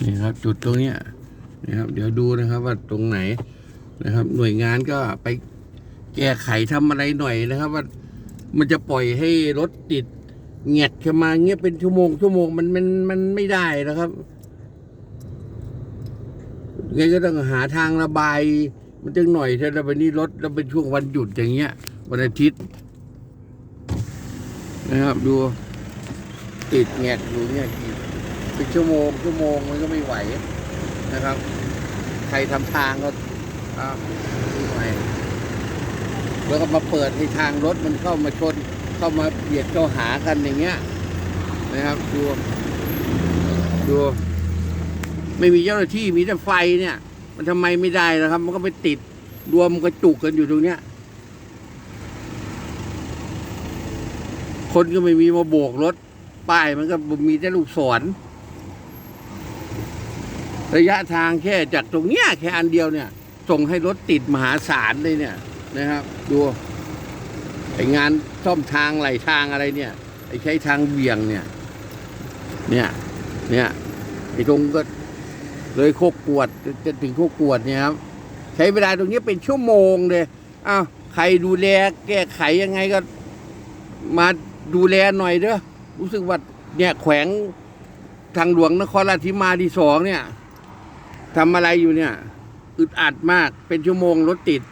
นี่ครับจุดตรงเนี้ยนะครับ เดี๋ยวดูนะครับว่าตรงไหนนะครับ หน่วยงานก็ไปแก้ไขทำอะไรหน่อยนะครับ ว่ามันจะปล่อยให้รถติดเงียดขึ้นมาเงี้ยเป็นชั่วโมงชั่วโมงมันมันมันไม่ได้นะครับไงก็ต้องหาทางระบาย มันจึงหน่อยถ้าเราไปนี่รถแล้วเป็นช่วงวันหยุดอย่างเงี้ย วันอาทิตย์ นะครับ ดู ติดแงกอยู่เนี่ย เป็นชั่วโมงชั่วโมงมันก็ไม่ไหวนะครับ ใครทำทางก็อ่าไม่ไหวแล้วก็มาเปิดให้ทางรถมันเข้ามาชน เข้ามาเบียดเข้าหากันอย่างเงี้ย นะครับดูดูไม่มีเจ้าหน้าที่มีแต่ไฟเนี่ย มันทำไมไม่ได้นะครับ มันก็ไปติดรวมกระจุกกันอยู่ตรงเนี้ย คนก็ไม่มีมาโบกรถ ป้ายมันก็มีแต่ลูกศร ระยะทางแค่จากตรงเนี้ยแค่อันเดียวเนี่ยส่งให้รถติดมหาศาลเลยเนี่ยนะครับ ดูไองานซ่อมทางไหลทางอะไรเนี่ยไอใช้ทางเบี่ยงเนี่ย เนี่ย เนี่ยไอตรงก็เลยโคกกวดจะถึงโคกกวดเนี่ยครับใช้เวลาตรงนี้เป็นชั่วโมงเลยอ้าวใครดูแลแก้ไขยังไงก็ มาดูแลหน่อยเด้อรู้สึกว่าเนี่ยแขวงทางหลวงนครราชสีมาที่สองเนี่ย ทำอะไรอยู่เนี่ย อึดอัดมากเป็นชั่วโมงรถติด